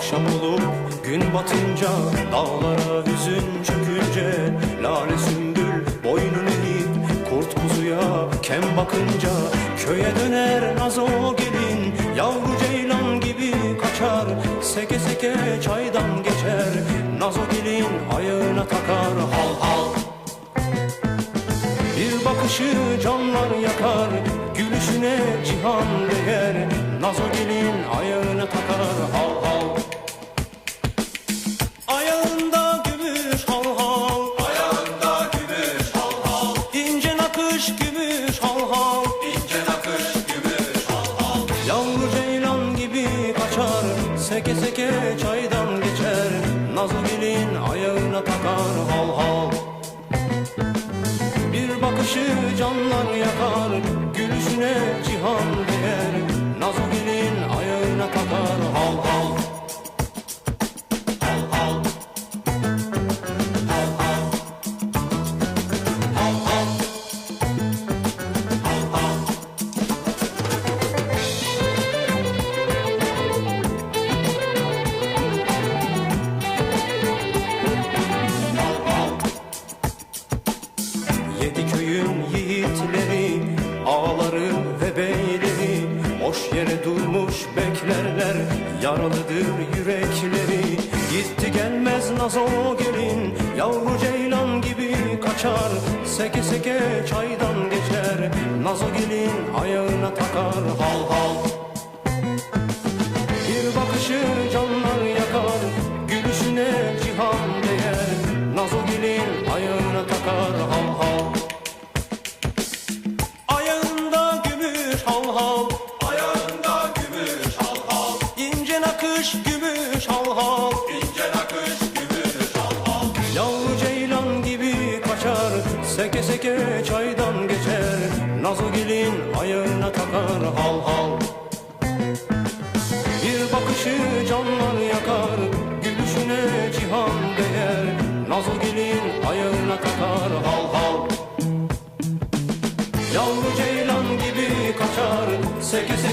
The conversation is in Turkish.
Akşam olup gün batınca Dağlara hüzün çökünce Lale sümbül boynunu eğip Kurt kuzuya kem bakınca. Köye döner nazo gelin Yavru ceylan gibi kaçar. Seke seke çaydan geçer Nazo gelin ayağına takar. Hal hal. Bir bakışı canlar yakar Gülüşüne cihan değer. Nazo gelin ayağına takar nakış gümüş hal hal. İnce nakış gümüş hal hal. Yavru ceylan gibi kaçar Seke seke çaydan geçer. Nazo gelin ayağına takar hal hal. Bir bakışı canlar yakar Gülüşüne cihan değer yere durmuş beklerler, yaralıdır yürekleri. Gitti gelmez nazo gelin, yavru ceylan gibi kaçar. Seke seke çaydan geçer, nazo gelin ayağına takar. Hal hal. Bir bakışı canlar yakar Gülüşüne cihan değer. Nazo gelin ayağına takar nakış gümüş hal hal. İnce nakış gümüş hal hal. Yavru ceylan gibi kaçar Seke seke çaydan geçer. Nazo gelin ayağına takar hal hal. Bir bakışı canlar yakar Gülüşüne cihan değer. Nazo gelin ayağına takar hal hal. Yavru ceylan gibi kaçar Seke seke